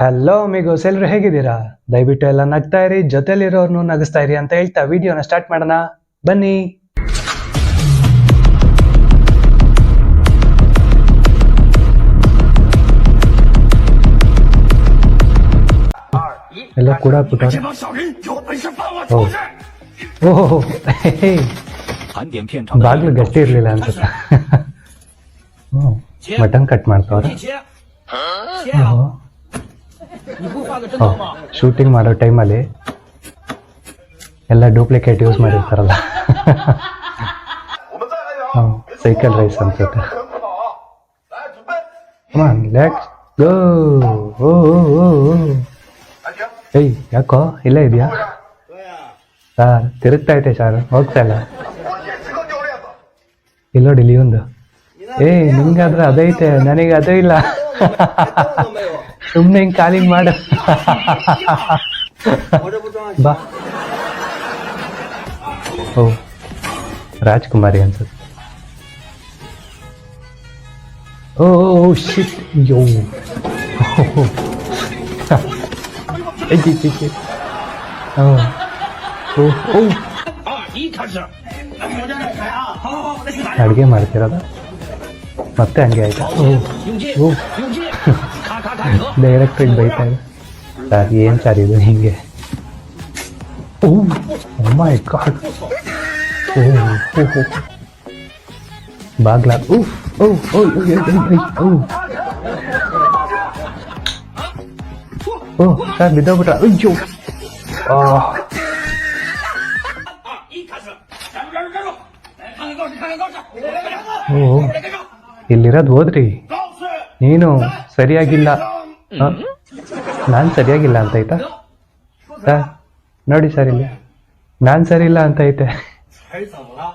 Hello ಅಮಿಗೋಸ್ ಎಲ್ಲರೂ ಹೇಗಿದ್ದೀರಾ? ದಯವಿಟ್ಟು ಎಲ್ಲ ನಗ್ತಾ ಇರಿ ಜೊತೆಲಿರೋರ್ನು ನಗಿಸ್ತಾ ಇರಿ ಅಂತ ಹೇಳ್ತಾ ವಿಡಿಯೋನ ಸ್ಟಾರ್ಟ್ ಮಾಡೋಣ. ಬನ್ನಿ. ಎಲ್ಲ ಕೂಡ ಓಹೋ ಬಾಗ್ಲು ಗಟ್ಟಿ ಇರ್ಲಿಲ್ಲ ಅನ್ಸುತ್ತ. ಮಟನ್ ಕಟ್ ಮಾಡ್ತಾವ್ರೆ. ಶೂಟಿಂಗ್ ಮಾಡೋ ಟೈಮಲ್ಲಿ ಎಲ್ಲ ಡೂಪ್ಲಿಕೇಟ್ ಯೂಸ್ ಮಾಡಿರ್ತಾರಲ್ಲ. ಸೈಕಲ್ ರೈಸ್ ಅನ್ಸುತ್ತೆ. ಏಯ್, ಯಾಕೋ? ಇಲ್ಲೇ ಇದೆಯಾ? ಸಾರ್ ತಿರುಗ್ತಾ ಐತೆ ಸರ್ ಹೋಗ್ತಾ ಇಲ್ಲ. ಇಲ್ಲ ನೋಡಿ, ಇಲ್ಲಿ ಒಂದು. ಏಯ್ ನಿಮ್ಗಾದ್ರೆ ಅದೈತೆ ನನಗೆ ಅದೇ ಇಲ್ಲ. ಸುಮ್ಮನೆ ಹಿಂಗೆ ಕಾಲಿಂಗ್ ಮಾಡು. ಬಾ. ಓ, ರಾಜ್ಕುಮಾರಿ ಅನ್ಸುತ್ತೆ. ಓ ಶಿಟ್ ಯೋ ಅಡುಗೆ ಮಾಡ್ತಿರೋದ? ಮತ್ತೆ ಹಂಗೆ ಆಯ್ತಾ? ಓ ಓ. ಡೈರೆಕ್ಟ್ ಬೈತಾ ಇದೆ ಸರ್ ಏನು ಸರ್ ಇದು ಹಿಂಗೆ ಓ ಮೈ ಗಾಡ್. ಓ ಬಾಗ್ಲ. ಓ ಓ ಓ ಓ. ಓ ಸರ್ ಬಿದ್ದೋಗ್ಬಿಟ್ರ. ಅಯ್ಯೋ. ಆ. ಓ ಇಲ್ಲಿರೋದು ಹೋದ್ರಿ. ನೀನು. ಸರಿಯಾಗಿಲ್ಲ. ನಾನು ಸರಿಯಾಗಿಲ್ಲ ಅಂತ ಆಯ್ತಾ ಸರ್ ನೋಡಿ ಸರ್ ಇಲ್ಲಿ. ನಾನು ಸರಿಯಿಲ್ಲ ಅಂತ ಐತೆ.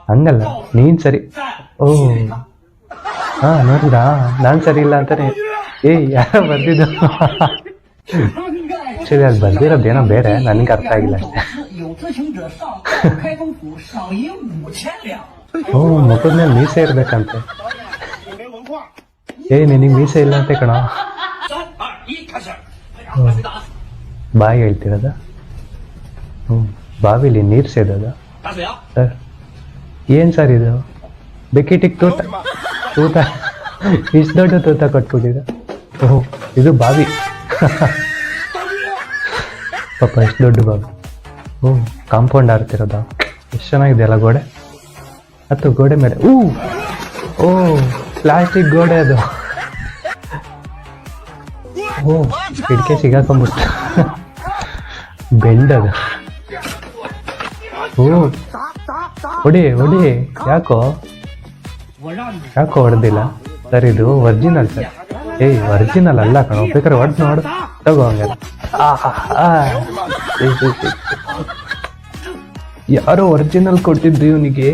ಹಂಗಲ್ಲ ನೀನ್ ಸರಿ. ಓ. ಹಾ ನೋಡಿದ್ರಾ? ನಾನು ಸರಿಯಿಲ್ಲ ಇಲ್ಲ ಅಂತಾನೆ. ಏ ಯಾರ ಬರ್ದಿದ್ದು ಆಕ್ಚುಲಿ ಅದು ಬರ್ದಿರೋದೇನೋ ಬೇರೆ ನನಗೆ ಅರ್ಥ ಆಗಿಲ್ಲ ಓ ಮುಖದ ಮೇಲೆ ಮೀಸೆ ಇರ್ಬೇಕಂತೆ. ಏ ನಿನಗೆ ಮೀಸೆ ಇಲ್ಲ ಅಂತೆ ಕಣ. ಬಾಯಿ ಹೇಳ್ತಿರೋದ? ಹ್ಞೂ ಬಾವಿಲಿ ನೀರು ಸೇದದ? ಸರ್. ಏನು ಸರ್ ಇದು? ಬೆಕ್ಕಿಟ್ಟಿಗೆ ತೂತ? ತೂತ? ಇಷ್ಟು ದೊಡ್ಡ ತೂತ ಕಟ್ಬಿಟ್ಟಿದ. ಓಹ್ ಇದು ಬಾವಿ. ಪಾಪ ಎಷ್ಟು ದೊಡ್ಡ ಬಾವಿ. ಹ್ಞೂ ಕಾಂಪೌಂಡ್ ಆಡ್ತಿರೋದ ಎಷ್ಟು ಚೆನ್ನಾಗಿದೆ ಅಲ್ಲ ಗೋಡೆ? ಅಥವಾ ಗೋಡೆ ಮೇಲೆ. ಊ! ಓ! ಪ್ಲಾಸ್ಟಿಕ್ ಗೋಡೆ ಅದು. ಓ, ಕಿಟಕಿ ಸಿಗಾಕೊಂಬಿಟ್ಟು ಬೆಂಡದ ಓ, ಹೊಡಿ ಹೊಡಿ. ಯಾಕೋ? ಯಾಕೋ ಹೊಡೆದಿಲ್ಲ? ಸರ್, ಇದು ಒರ್ಜಿನಲ್ ಸರ್. ಏಯ್ ಒರ್ಜಿನಲ್ ಅಲ್ಲ ಕಣೋ. ಬೇಕಾದ್ರೆ ಹೊಡೆದು ನೋಡು ತಗೋ ಹಂಗಾರೆ. ಯಾರೋ ಒರಿಜಿನಲ್ ಕೊಟ್ಟಿದ್ದು ಇವನಿಗೆ.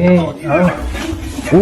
ಹ್ಞೂ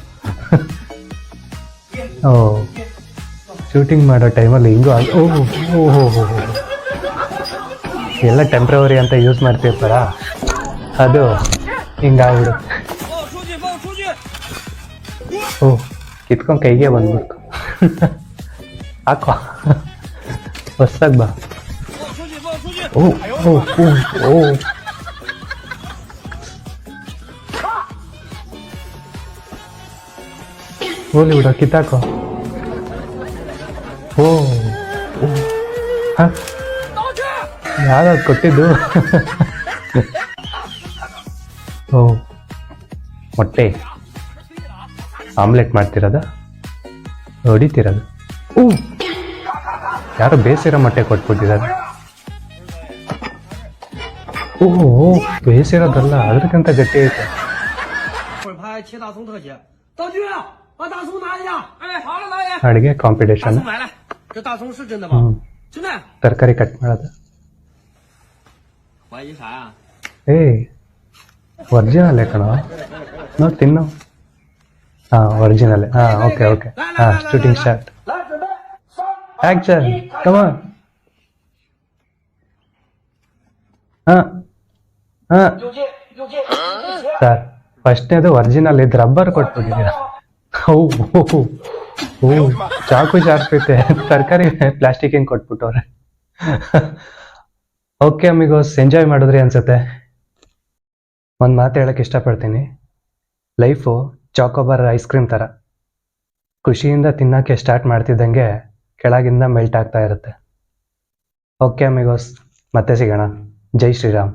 Oh, ಓ ಶೂಟಿಂಗ್ ಮಾಡೋ ಟೈಮಲ್ಲಿ ಹಿಂಗೂ ಹೋ ಹೋ ಎಲ್ಲ ಟೆಂಪ್ರವರಿ ಅಂತ ಯೂಸ್ ಮಾಡ್ತಿರ್ತಾರ? ಅದು ಹಿಂಗಾಗ್ಬಿಡು. ಓ, ಕಿತ್ಕೊಂಡು ಕೈಗೆ ಬಂದ್ಬಿಡ್ತು. ಹಾಕ ಹೊಸ್ದಾಗ ಬಾ. ಓ ಓ ಓ ಓ. ಹೋಲಿ ಬಿಡ ಕಿತ್ತಾಕೋ ಓ ಯಾರ ಕೊಟ್ಟಿದ್ದು ಓ ಮೊಟ್ಟೆ ಆಮ್ಲೆಟ್ ಮಾಡ್ತಿರೋದ? ಹೊಡಿತಿರೋದು? ಓ ಯಾರು ಬೇಸಿರೋ ಮೊಟ್ಟೆ ಕೊಟ್ಬಿಟ್ಟಿದ್ದಾರೆ? ಓ, ಬೇಸಿರೋದಲ್ಲ, ಅದಕ್ಕಿಂತ ಗಟ್ಟಿ ಐತೆ. 会拍切大葱特写，道具，把大葱拿一下。哎，好了，导演。 ಅಡುಗೆ 大 ಕಾಂಪಿಟೇಷನ್ 葱来了， 这大葱是真的 ಹ್ಞೂ 吗？真的？ ತರಕಾರಿ ಕಟ್ ಮಾಡೋದು 怀疑啥呀？ ಏ ಒರಿಜಿನಲ್ಲೇ ಕಣ ನೋಡಿ ತಿನ್ನು ಹಾಂ ಒರಿಜಿನಲ್ಲೇ ಹಾಂ ಓಕೆ ಓಕೆ ಹಾಂ ಶೂಟಿಂಗ್ ಸ್ಟಾರ್ಟ್ 来，准备，三， ಆ್ಯಕ್ಷನ್ ಕಮಾನ್ ಹಾಂ ಹಾಂ 有劲，有劲，有劲。 ಸರ್ ಫಸ್ಟ್ನೇದು ಒರಿಜಿನಲ್ ಇದು ರಬ್ಬರ್ ಕೊಟ್ಬಿಟ್ಟಿದ್ದೀರಾ ಓ ಚಾಕು ಐತೆ ತರಕಾರಿ ಪ್ಲಾಸ್ಟಿಕ್ ಹಿಂಗೆ ಕೊಟ್ಬಿಟ್ಟವ್ರೆ ಓಕೆ ಅಮಿಗೋಸ್ ಎಂಜಾಯ್ ಮಾಡಿದ್ರಿ ಅನ್ಸುತ್ತೆ. ಒಂದು ಮಾತು ಹೇಳಕ್ಕೆ ಇಷ್ಟಪಡ್ತೀನಿ. ಲೈಫು ಚಾಕೋಬಾರ್ ಐಸ್ ಕ್ರೀಮ್ ಥರ ಖುಷಿಯಿಂದ ತಿನ್ನೋಕ್ಕೆ ಸ್ಟಾರ್ಟ್ ಮಾಡ್ತಿದ್ದಂಗೆ ಕೆಳಗಿಂದ ಮೆಲ್ಟ್ ಆಗ್ತಾ ಇರುತ್ತೆ. ಓಕೆ ಅಮಿಗೋಸ್ ಮತ್ತೆ ಸಿಗೋಣ. ಜೈ ಶ್ರೀರಾಮ್.